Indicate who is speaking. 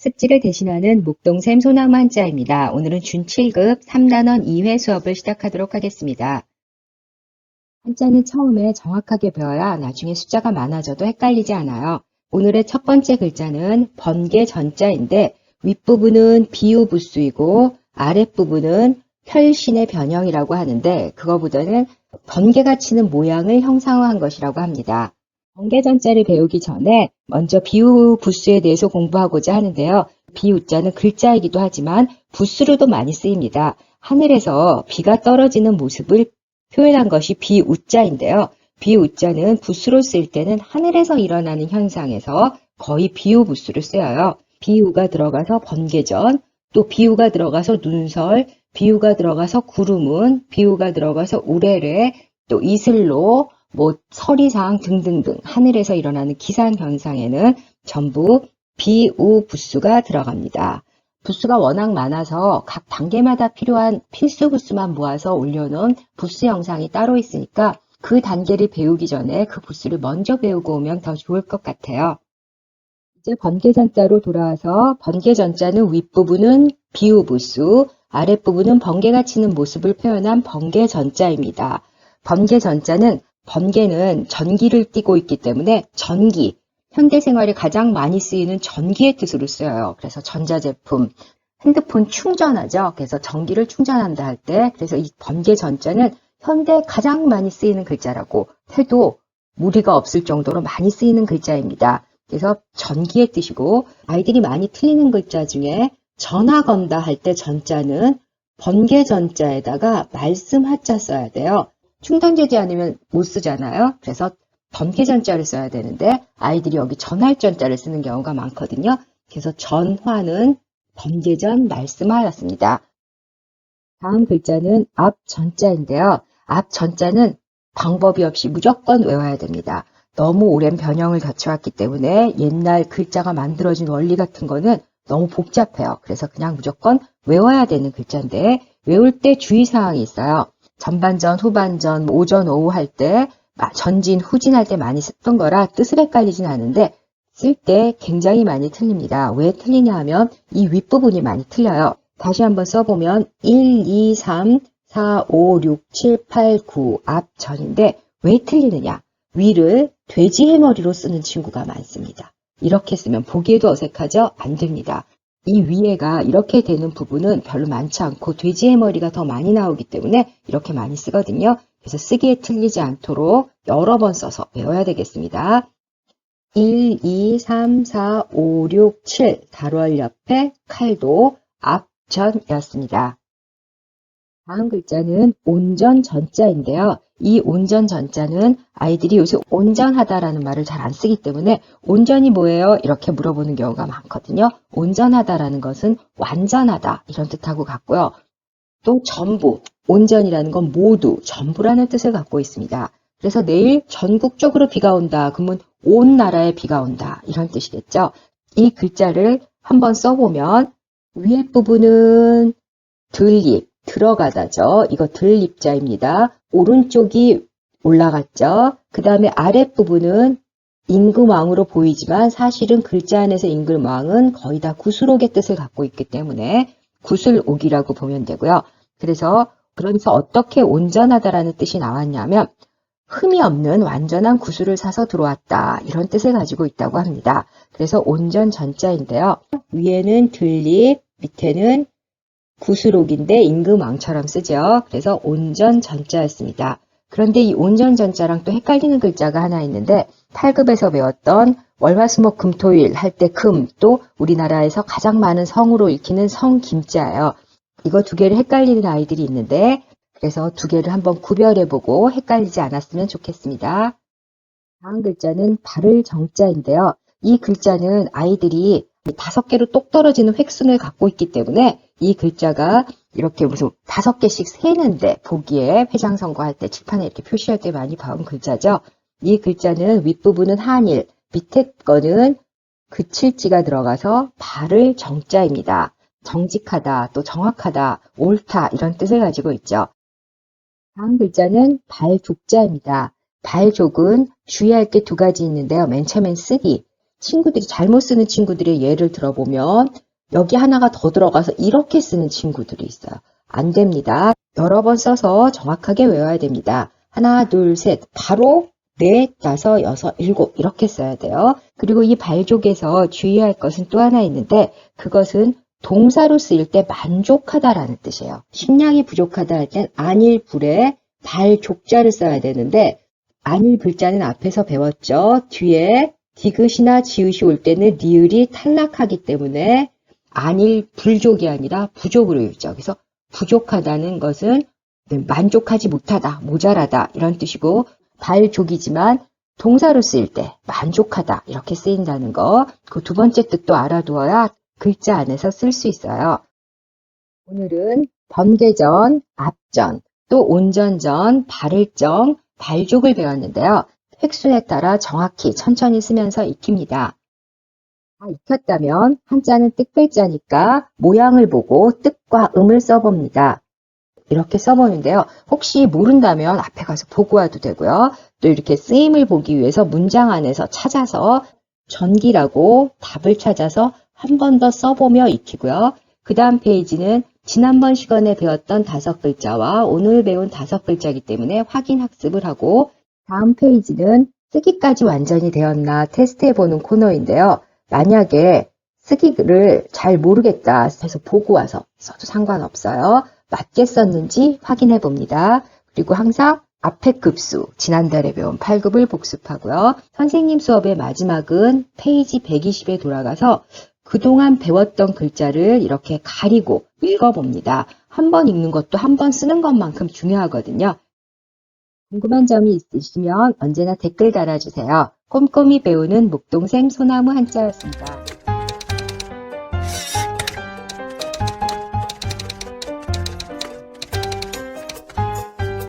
Speaker 1: 습지를 대신하는 목동샘 소나무 한자입니다. 오늘은 준 7급 3단원 2회 수업을 시작하도록 하겠습니다. 한자는 처음에 정확하게 배워야 나중에 숫자가 많아져도 헷갈리지 않아요. 오늘의 첫 번째 글자는 번개 전자인데 윗부분은 비우부수이고 아랫부분은 혈신의 변형이라고 하는데 그거보다는 번개가 치는 모양을 형상화한 것이라고 합니다. 번개전자를 배우기 전에 먼저 비우 부수에 대해서 공부하고자 하는데요. 비우자는 글자이기도 하지만 부수로도 많이 쓰입니다. 하늘에서 비가 떨어지는 모습을 표현한 것이 비우자인데요. 비우자는 부수로 쓸 때는 하늘에서 일어나는 현상에서 거의 비우 부수를 쓰여요. 비우가 들어가서 번개전, 또 비우가 들어가서 눈설, 비우가 들어가서 구름은, 비우가 들어가서 우레레, 또 이슬로, 뭐 서리상 등등등 하늘에서 일어나는 기상 현상에는 전부 비우 부수가 들어갑니다. 부수가 워낙 많아서 각 단계마다 필요한 필수 부수만 모아서 올려놓은 부수 영상이 따로 있으니까 그 단계를 배우기 전에 그 부수를 먼저 배우고 오면 더 좋을 것 같아요. 이제 번개전자로 돌아와서 번개전자는 윗부분은 비우부수, 아랫부분은 번개가 치는 모습을 표현한 번개전자입니다. 번개전자는 번개는 전기를 띠고 있기 때문에 전기, 현대 생활에 가장 많이 쓰이는 전기의 뜻으로 쓰여요. 그래서 전자제품, 핸드폰 충전하죠. 그래서 전기를 충전한다 할 때, 그래서 이 번개 전자는 현대 가장 많이 쓰이는 글자라고 해도 무리가 없을 정도로 많이 쓰이는 글자입니다. 그래서 전기의 뜻이고 아이들이 많이 틀리는 글자 중에 전화 건다 할 때 전자는 번개 전자에다가 말씀 하자 써야 돼요. 충전되지 않으면 못 쓰잖아요. 그래서 번개 전자를 써야 되는데 아이들이 여기 전할 전자를 쓰는 경우가 많거든요. 그래서 전화는 번개전 말씀하였습니다. 다음 글자는 앞 전자인데요. 앞 전자는 방법이 없이 무조건 외워야 됩니다. 너무 오랜 변형을 거쳐왔기 때문에 옛날 글자가 만들어진 원리 같은 거는 너무 복잡해요. 그래서 그냥 무조건 외워야 되는 글자인데 외울 때 주의사항이 있어요. 전반전, 후반전, 뭐 오전, 오후 할 때, 전진, 후진 할 때 많이 썼던 거라 뜻을 헷갈리진 않은데 쓸 때 굉장히 많이 틀립니다. 왜 틀리냐 하면 이 윗부분이 많이 틀려요. 다시 한번 써보면 1, 2, 3, 4, 5, 6, 7, 8, 9 앞 전인데 왜 틀리느냐? 위를 돼지 해머리로 쓰는 친구가 많습니다. 이렇게 쓰면 보기에도 어색하죠? 안 됩니다. 이 위에가 이렇게 되는 부분은 별로 많지 않고 돼지 해머리가 더 많이 나오기 때문에 이렇게 많이 쓰거든요. 그래서 쓰기에 틀리지 않도록 여러 번 써서 외워야 되겠습니다. 1, 2, 3, 4, 5, 6, 7 달월 옆에 칼도 앞전이었습니다. 다음 글자는 온전 전자인데요. 이 온전 전자는 아이들이 요새 온전하다라는 말을 잘 안 쓰기 때문에 온전이 뭐예요? 이렇게 물어보는 경우가 많거든요. 온전하다라는 것은 완전하다 이런 뜻하고 같고요. 또 전부, 온전이라는 건 모두, 전부라는 뜻을 갖고 있습니다. 그래서 내일 전국적으로 비가 온다. 그러면 온 나라에 비가 온다. 이런 뜻이겠죠. 이 글자를 한번 써보면 위에 부분은 들잎, 들어가다죠. 이거 들 입자입니다. 오른쪽이 올라갔죠. 그 다음에 아랫부분은 임금왕으로 보이지만 사실은 글자 안에서 임금왕은 거의 다 구슬옥의 뜻을 갖고 있기 때문에 구슬옥이라고 보면 되고요. 그래서 그러면서 어떻게 온전하다라는 뜻이 나왔냐면 흠이 없는 완전한 구슬을 사서 들어왔다 이런 뜻을 가지고 있다고 합니다. 그래서 온전 전자인데요. 위에는 들립, 밑에는 구슬옥인데 임금왕처럼 쓰죠. 그래서 온전 전자였습니다. 그런데 이 온전 전자랑 또 헷갈리는 글자가 하나 있는데 8급에서 배웠던 월화수목 금토일 할 때 금 또 우리나라에서 가장 많은 성으로 읽히는 성 김자예요. 이거 두 개를 헷갈리는 아이들이 있는데 그래서 두 개를 한번 구별해보고 헷갈리지 않았으면 좋겠습니다. 다음 글자는 발을 정자인데요. 이 글자는 아이들이 다섯 개로 똑 떨어지는 획순을 갖고 있기 때문에 이 글자가 이렇게 무슨 다섯 개씩 세는데 보기에 회장 선거 할 때 칠판에 이렇게 표시할 때 많이 봐온 글자죠. 이 글자는 윗부분은 한일, 밑에 거는 그칠지가 들어가서 발을 정자입니다. 정직하다, 또 정확하다, 옳다 이런 뜻을 가지고 있죠. 다음 글자는 발족자입니다. 발족은 주의할 게 두 가지 있는데요. 맨 처음엔 쓰기. 친구들이 잘못 쓰는 친구들의 예를 들어보면 여기 하나가 더 들어가서 이렇게 쓰는 친구들이 있어요. 안 됩니다. 여러 번 써서 정확하게 외워야 됩니다. 하나, 둘, 셋. 바로 넷, 다섯, 여섯, 일곱 이렇게 써야 돼요. 그리고 이 발족에서 주의할 것은 또 하나 있는데 그것은 동사로 쓰일 때 만족하다라는 뜻이에요. 식량이 부족하다 할 땐 안일 불에 발족자를 써야 되는데 안일 불자는 앞에서 배웠죠. 뒤에 디귿이나 지읒이 올 때는 리을이 탈락하기 때문에 안일 불족이 아니라 부족으로 읽죠. 그래서 부족하다는 것은 만족하지 못하다, 모자라다 이런 뜻이고 발족이지만 동사로 쓰일 때 만족하다 이렇게 쓰인다는 거. 그 두 번째 뜻도 알아두어야 글자 안에서 쓸 수 있어요. 오늘은 번개전, 앞전, 또 온전전, 발을정, 발족을 배웠는데요. 획순에 따라 정확히 천천히 쓰면서 익힙니다. 다 익혔다면 한자는 뜻글자니까 모양을 보고 뜻과 음을 써봅니다. 이렇게 써보는데요. 혹시 모른다면 앞에 가서 보고 와도 되고요. 또 이렇게 쓰임을 보기 위해서 문장 안에서 찾아서 전기라고 답을 찾아서 한 번 더 써보며 익히고요. 그 다음 페이지는 지난번 시간에 배웠던 다섯 글자와 오늘 배운 다섯 글자이기 때문에 확인 학습을 하고 다음 페이지는 쓰기까지 완전히 되었나 테스트해보는 코너인데요. 만약에 쓰기를 잘 모르겠다 해서 보고 와서 써도 상관없어요. 맞게 썼는지 확인해 봅니다. 그리고 항상 앞에 급수, 지난달에 배운 8급을 복습하고요. 선생님 수업의 마지막은 페이지 120에 돌아가서 그동안 배웠던 글자를 이렇게 가리고 읽어봅니다. 한 번 읽는 것도 한 번 쓰는 것만큼 중요하거든요. 궁금한 점이 있으시면 언제나 댓글 달아주세요. 꼼꼼히 배우는 목동샘 소나무 한자였습니다.